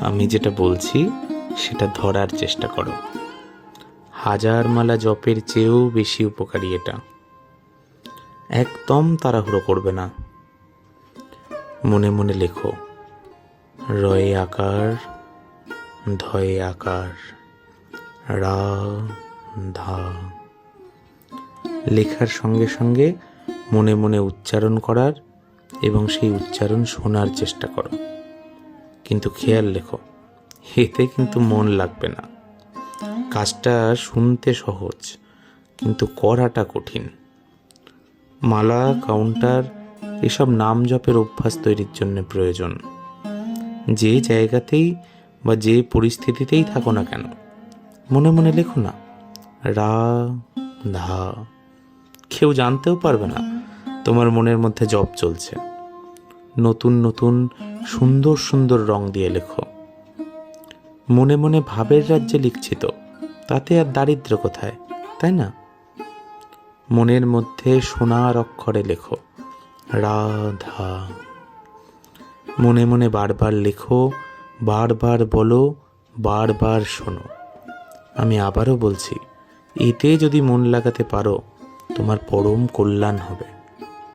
আমি যেটা বলছি, সেটা ধরার চেষ্টা করো। হাজার মালা জপের চেয়েও বেশি উপকারী এটা। একদম তাড়াহুড়ো করবে না। মনে মনে লেখো, রয়ে আকার, ধয়ে আকার রা ধা লেখার সঙ্গে সঙ্গে মনে মনে উচ্চারণ করার এবং সেই উচ্চারণ শোনার চেষ্টা করো। কিন্তু খেয়াল লেখো এতে কিন্তু মন লাগবে না। কাজটা শুনতে সহজ, কিন্তু করাটা কঠিন। মালা, কাউন্টার, এসব নাম জপের অভ্যাস তৈরির জন্য প্রয়োজন। যে জায়গাতেই বা যে পরিস্থিতিতেই থাকো না কেন, মনে মনে লেখো না, রা, ধা। কেউ জানতেও পারবে না তোমার মনের মধ্যে জপ চলছে। নতুন নতুন সুন্দর সুন্দর রং দিয়ে লেখো। মনে মনে ভাবের রাজ্যে লিখছি তো, তাতে আর দারিদ্র কোথায়, তাই না? মনের মধ্যে সোনার অক্ষরে লেখো, রাধা। মনে মনে বারবার লেখো, বারবার বলো, বারবার শোনো। আমি আবারও বলছি, এতে যদি মন লাগাতে পারো, তোমার পরম কল্যাণ হবে।